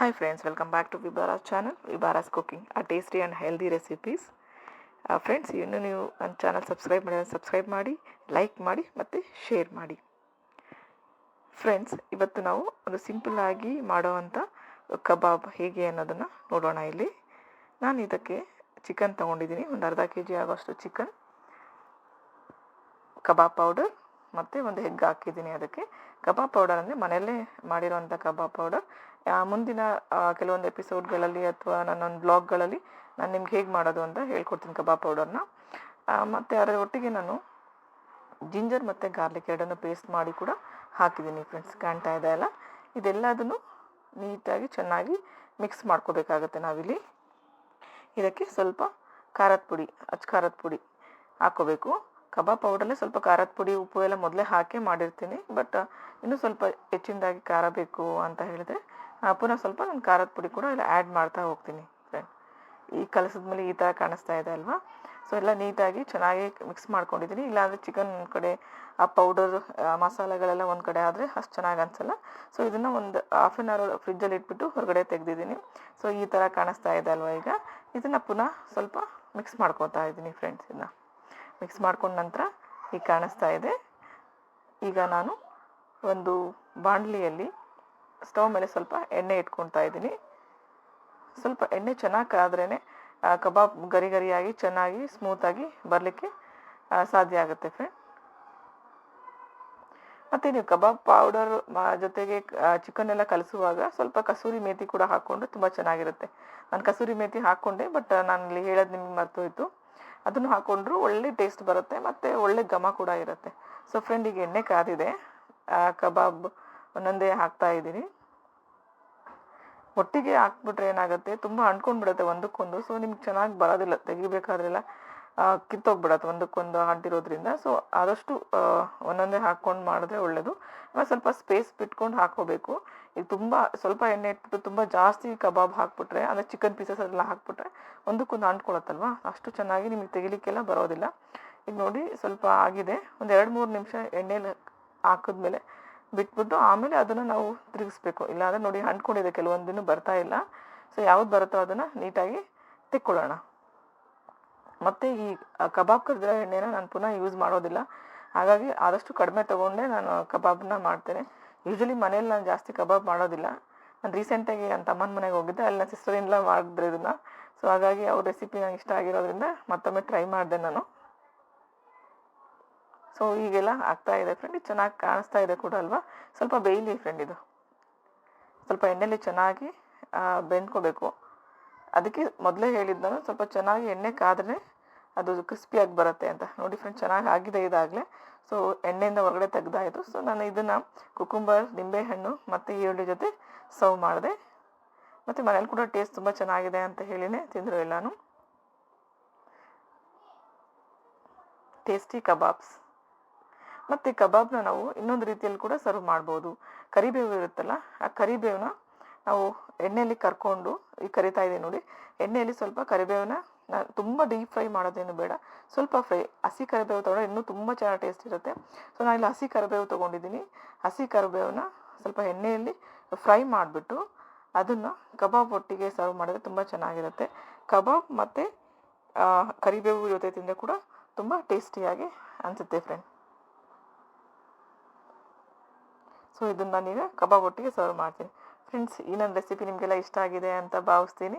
Hi friends welcome back to Vibara's channel, Vibara's cooking ಆ tasty and healthy recipes friends ಇನ್ನೂ ನೀವು ನನ್ನ channel subscribe ಮಾಡಿ subscribe ಮಾಡಿ ಲೈಕ್ ಮಾಡಿ ಮತ್ತು ಶೇರ್ ಮಾಡಿ. ಫ್ರೆಂಡ್ಸ್ ಇವತ್ತು ನಾವು ಒಂದು ಸಿಂಪಲ್ಲಾಗಿ ಮಾಡೋವಂಥ ಕಬಾಬ್ ಹೇಗೆ ಅನ್ನೋದನ್ನು ನೋಡೋಣ ಇಲ್ಲಿ. ನಾನು ಇದಕ್ಕೆ ಚಿಕನ್ ತಗೊಂಡಿದ್ದೀನಿ ಒಂದು ಅರ್ಧ ಕೆ ಜಿ ಆಗೋಷ್ಟು ಚಿಕನ್ ಕಬಾಬ್ ಪೌಡರ್ ಮತ್ತು ಒಂದು ಎಗ್ ಹಾಕಿದ್ದೀನಿ ಅದಕ್ಕೆ. ಕಬಾಬ್ ಪೌಡರ್ ಅಂದರೆ ಮನೆಯಲ್ಲೇ ಮಾಡಿರೋವಂಥ ಕಬಾಬ್ ಪೌಡರ್ ಮುಂದಿನ ಕೆಲವೊಂದು ಎಪಿಸೋಡ್ಗಳಲ್ಲಿ ಅಥವಾ ನನ್ನೊಂದು ಬ್ಲಾಗ್ಗಳಲ್ಲಿ ನಾನು ನಿಮ್ಗೆ ಹೇಗೆ ಮಾಡೋದು ಅಂತ ಹೇಳ್ಕೊಡ್ತೀನಿ ಕಬಾಬ್ ಪೌಡರ್ನ ಮತ್ತು ಅದರ ಒಟ್ಟಿಗೆ ನಾನು ಜಿಂಜರ್ ಮತ್ತು ಗಾರ್ಲಿಕ್ ಎರಡನ್ನು ಪೇಸ್ಟ್ ಮಾಡಿ ಕೂಡ ಹಾಕಿದ್ದೀನಿ ಫ್ರೆಂಡ್ಸ್ ಕಾಣ್ತಾ ಇದೆ ಅಲ್ಲ? ಇದೆಲ್ಲದನ್ನು ನೀಟಾಗಿ ಚೆನ್ನಾಗಿ ಮಿಕ್ಸ್ ಮಾಡ್ಕೋಬೇಕಾಗತ್ತೆ ನಾವಿಲ್ಲಿ. ಇದಕ್ಕೆ ಸ್ವಲ್ಪ ಖಾರದ ಪುಡಿ, ಅಚ್ಚ ಖಾರದ ಪುಡಿ ಹಾಕ್ಕೋಬೇಕು. ಕಬಾಬ್ ಪೌಡರಲ್ಲೇ ಸ್ವಲ್ಪ ಖಾರದ ಪುಡಿ, ಉಪ್ಪು ಎಲ್ಲ ಮೊದಲೇ ಹಾಕಿ ಮಾಡಿರ್ತೀನಿ. ಬಟ್ ಇನ್ನೂ ಸ್ವಲ್ಪ ಹೆಚ್ಚಿನದಾಗಿ ಖಾರ ಬೇಕು ಅಂತ ಹೇಳಿದ್ರೆ ಪುನಃ ಸ್ವಲ್ಪ ನಾನು ಖಾರದ ಪುಡಿ ಕೂಡ ಇಲ್ಲಿ ಆ್ಯಡ್ ಮಾಡ್ತಾ ಹೋಗ್ತೀನಿ ಫ್ರೆಂಡ್ ಈ ಕಲಸದ ಮೇಲೆ ಈ ಥರ ಕಾಣಿಸ್ತಾ ಇದೆ ಅಲ್ವಾ? ಸೊ ಎಲ್ಲ ನೀಟಾಗಿ ಚೆನ್ನಾಗಿ ಮಿಕ್ಸ್ ಮಾಡ್ಕೊಂಡಿದ್ದೀನಿ. ಇಲ್ಲಾಂದರೆ ಚಿಕನ್ ಒಂದು ಕಡೆ, ಆ ಪೌಡರ್ ಮಸಾಲೆಗಳೆಲ್ಲ ಒಂದು ಕಡೆ ಆದರೆ ಅಷ್ಟು ಚೆನ್ನಾಗಿ ಅನಿಸಲ್ಲ. ಸೊ ಇದನ್ನು ಒಂದು ಹಾಫ್ ಆನ್ ಅವರ್ ಫ್ರಿಜ್ಜಲ್ಲಿ ಇಟ್ಬಿಟ್ಟು ಹೊರಗಡೆ ತೆಗೆದಿದ್ದೀನಿ. ಸೊ ಈ ಥರ ಕಾಣಿಸ್ತಾ ಇದೆ ಅಲ್ವಾ ಈಗ? ಇದನ್ನು ಪುನಃ ಸ್ವಲ್ಪ ಮಿಕ್ಸ್ ಮಾಡ್ಕೊತಾ ಇದ್ದೀನಿ ಫ್ರೆಂಡ್ಸ್ ಇದನ್ನ. ಮಿಕ್ಸ್ ಮಾಡ್ಕೊಂಡ ನಂತರ ಈಗ ಕಾಣಿಸ್ತಾ ಇದೆ. ಈಗ ನಾನು ಒಂದು ಬಾಣಲಿಯಲ್ಲಿ ಸ್ಟವ್ ಮೇಲೆ ಸ್ವಲ್ಪ ಎಣ್ಣೆ ಇಟ್ಕೊಳ್ತಾ ಇದ್ದೀನಿ. ಸ್ವಲ್ಪ ಎಣ್ಣೆ ಚೆನ್ನಾಗಿ ಕಾದ್ರೇ ಕಬಾಬ್ ಗರಿ ಗರಿಯಾಗಿ ಚೆನ್ನಾಗಿ ಸ್ಮೂತಾಗಿ ಬರಲಿಕ್ಕೆ ಸಾಧ್ಯ ಆಗುತ್ತೆ ಫ್ರೆಂಡ್ ಮತ್ತು ನೀವು ಕಬಾಬ್ ಪೌಡರ್ ಜೊತೆಗೆ ಚಿಕನ್ ಎಲ್ಲ ಕಲಿಸುವಾಗ ಸ್ವಲ್ಪ ಕಸೂರಿ ಮೇತಿ ಕೂಡ ಹಾಕ್ಕೊಂಡ್ರೆ ತುಂಬ ಚೆನ್ನಾಗಿರುತ್ತೆ. ನಾನು ಕಸೂರಿ ಮೇತಿ ಹಾಕ್ಕೊಂಡೆ ಬಟ್ ನಾನು ಇಲ್ಲಿ ಹೇಳೋದು ನಿಮ್ಗೆ ಮರ್ತೋಯ್ತು ಅದನ್ನು ಹಾಕೊಂಡ್ರು ಒಳ್ಳೆ ಟೇಸ್ಟ್ ಬರುತ್ತೆ ಮತ್ತು ಒಳ್ಳೆ ಘಮ ಕೂಡ ಇರುತ್ತೆ. ಸೊ ಫ್ರೆಂಡ್ ಈಗ ಎಣ್ಣೆ ಕಾದಿದೆ. ಕಬಾಬ್ ಒಂದೊಂದೇ ಹಾಕ್ತಾ ಇದ್ದೀನಿ. ಒಟ್ಟಿಗೆ ಹಾಕ್ಬಿಟ್ರೆ ಏನಾಗುತ್ತೆ? ತುಂಬ ಅಂಟ್ಕೊಂಡ್ಬಿಡುತ್ತೆ ಒಂದಕ್ಕೊಂದು. ಸೊ ನಿಮ್ಗೆ ಚೆನ್ನಾಗಿ ಬರೋದಿಲ್ಲ. ತೆಗಿಬೇಕಾದ್ರೆಲ್ಲ ಕಿತ್ತೋಗ್ಬಿಡತ್ತೆ ಒಂದಕ್ಕೊಂದು ಅಂಟಿರೋದ್ರಿಂದ. ಸೊ ಆದಷ್ಟು ಒಂದೊಂದೇ ಹಾಕ್ಕೊಂಡು ಮಾಡಿದ್ರೆ ಒಳ್ಳೆಯದು ಆಮೇಲೆ ಸ್ವಲ್ಪ ಸ್ಪೇಸ್ ಬಿಟ್ಕೊಂಡು ಹಾಕೋಬೇಕು ಈಗ ತುಂಬ, ಸ್ವಲ್ಪ ಎಣ್ಣೆ ಇಟ್ಬಿಟ್ಟು ತುಂಬ ಜಾಸ್ತಿ ಕಬಾಬ್ ಹಾಕ್ಬಿಟ್ರೆ, ಅಂದರೆ ಚಿಕನ್ ಪೀಸಸ್ ಅದೆಲ್ಲ ಹಾಕ್ಬಿಟ್ರೆ ಒಂದಕ್ಕೊಂದು ಅಂಟ್ಕೊಳತ್ತಲ್ವ? ಅಷ್ಟು ಚೆನ್ನಾಗಿ ನಿಮಗೆ ತೆಗಿಲಿಕ್ಕೆಲ್ಲ ಬರೋದಿಲ್ಲ. ಈಗ ನೋಡಿ, ಸ್ವಲ್ಪ ಆಗಿದೆ. ಒಂದು ಎರಡು ಮೂರು ನಿಮಿಷ ಎಣ್ಣೆಲಿ ಹಾಕಿದ್ಮೇಲೆ ಬಿಟ್ಬಿಟ್ಟು ಆಮೇಲೆ ಅದನ್ನು ನಾವು ತಿರುಗಿಸ್ಬೇಕು. ಇಲ್ಲಾಂದರೆ ನೋಡಿ, ಅಂಟ್ಕೊಂಡಿದೆ ಕೆಲವೊಂದಿನೂ ಬರ್ತಾ ಇಲ್ಲ. ಸೊ ಯಾವ್ದು ಬರುತ್ತೋ ಅದನ್ನು ನೀಟಾಗಿ ತೆಕ್ಕೊಳ್ಳೋಣ. ಮತ್ತು ಈ ಕಬಾಬ್ ಕರೆದಿರೋ ಎಣ್ಣೆನ ನಾನು ಪುನಃ ಯೂಸ್ ಮಾಡೋದಿಲ್ಲ. ಹಾಗಾಗಿ ಆದಷ್ಟು ಕಡಿಮೆ ತೊಗೊಂಡೆ ನಾನು ಕಬಾಬ್ನ ಮಾಡ್ತೇನೆ. ಯೂಶ್ವಲಿ ಮನೇಲಿ ನಾನು ಜಾಸ್ತಿ ಕಬಾಬ್ ಮಾಡೋದಿಲ್ಲ. ನಾನು ರೀಸೆಂಟಾಗಿ ನನ್ನ ತಮ್ಮನ ಮನೆಗೆ ಹೋಗಿದ್ದೆ. ಅಲ್ಲಿ ನನ್ನ ಸಿಸ್ಟರ್ ಇಲ್ಲ ಮಾಡಿದ್ರು ಇದನ್ನು. ಸೊ ಹಾಗಾಗಿ ಅವ್ರ ರೆಸಿಪಿ ನಂಗೆ ಇಷ್ಟ ಆಗಿರೋದ್ರಿಂದ ಮತ್ತೊಮ್ಮೆ ಟ್ರೈ ಮಾಡಿದೆ ನಾನು. ಸೊ ಈಗೆಲ್ಲ ಆಗ್ತಾ ಇದೆ ಫ್ರೆಂಡ್ ಇದು ಚೆನ್ನಾಗಿ ಕಾಣಿಸ್ತಾ ಇದೆ ಕೂಡ ಅಲ್ವಾ? ಸ್ವಲ್ಪ ಬೇಯಲಿ ಫ್ರೆಂಡ್ ಇದು. ಸ್ವಲ್ಪ ಎಣ್ಣೆಲಿ ಚೆನ್ನಾಗಿ ಬೆಂದ್ಕೋಬೇಕು. ಅದಕ್ಕೆ ಮೊದಲೇ ಹೇಳಿದ್ದು ಸ್ವಲ್ಪ ಚೆನ್ನಾಗಿ ಎಣ್ಣೆ ಕಾದ್ರೆ ಅದು ಕ್ರಿಸ್ಪಿಯಾಗಿ ಬರುತ್ತೆ ಅಂತ. ನೋಡಿ ಫ್ರೆಂಡ್ ಚೆನ್ನಾಗಿ ಆಗಿದೆ ಇದಾಗಲೇ. ಸೊ ಎಣ್ಣೆಯಿಂದ ಹೊರಗಡೆ ತೆಗ್ದಾಯಿತು. ಸೊ ನಾನು ಇದನ್ನು ಕುಕುಂಬರ್ ನಿಂಬೆಹಣ್ಣು ಮತ್ತು ಈರುಳ್ಳಿ ಜೊತೆ ಸರ್ವ್ ಮಾಡಿದೆ. ಮತ್ತು ಮನೇಲಿ ಕೂಡ ಟೇಸ್ಟ್ ತುಂಬ ಚೆನ್ನಾಗಿದೆ ಅಂತ ಹೇಳಿನೇ ತಿಂದರು ಎಲ್ಲಾನು. ಟೇಸ್ಟಿ ಕಬಾಬ್ಸ್ ಮತ್ತು ಕಬಾಬ್ನ ನಾವು ಇನ್ನೊಂದು ರೀತಿಯಲ್ಲಿ ಕೂಡ ಸರ್ವ್ ಮಾಡ್ಬೋದು. ಕರಿಬೇವು ಇರುತ್ತಲ್ಲ, ಆ ಕರಿಬೇವನ್ನ ನಾವು ಎಣ್ಣೆಯಲ್ಲಿ ಕರ್ಕೊಂಡು, ಈ ಕರಿತಾ ಇದ್ದೀನಿ ನೋಡಿ, ಎಣ್ಣೆಯಲ್ಲಿ ಸ್ವಲ್ಪ ಕರಿಬೇವನ್ನ ತುಂಬ ಡೀಪ್ ಫ್ರೈ ಮಾಡೋದೇನು ಬೇಡ. ಸ್ವಲ್ಪ ಫ್ರೈ ಹಸಿ ಕರಿಬೇವು ತೊಗೊಂಡ್ರೆ ಇನ್ನೂ ತುಂಬ ಚೆನ್ನಾಗಿ ಟೇಸ್ಟ್ ಇರುತ್ತೆ. ಸೊ ಇಲ್ಲಿ ಹಸಿ ಕರಿಬೇವು ತೊಗೊಂಡಿದ್ದೀನಿ. ಹಸಿ ಕರಿಬೇವನ್ನ ಸ್ವಲ್ಪ ಎಣ್ಣೆಯಲ್ಲಿ ಫ್ರೈ ಮಾಡಿಬಿಟ್ಟು ಅದನ್ನು ಕಬಾಬ್ ಒಟ್ಟಿಗೆ ಸರ್ವ್ ಮಾಡಿದ್ರೆ ತುಂಬ ಚೆನ್ನಾಗಿರುತ್ತೆ. ಕಬಾಬ್ ಮತ್ತು ಕರಿಬೇವು ಜೊತೆ ತಿಂದರೆ ಕೂಡ ತುಂಬ ಟೇಸ್ಟಿಯಾಗಿ ಅನಿಸುತ್ತೆ ಫ್ರೆಂಡ್ ಸೊ ಇದನ್ನು ನಾನೀಗ ಕಬಾಬ್ ಒಟ್ಟಿಗೆ ಸರ್ವ್ ಮಾಡ್ತೀನಿ. ಫ್ರೆಂಡ್ಸ್ ಈ ರೆಸಿಪಿ ನಿಮಗೆಲ್ಲ ಇಷ್ಟ ಆಗಿದೆ ಅಂತ ಭಾವಿಸ್ತೀನಿ.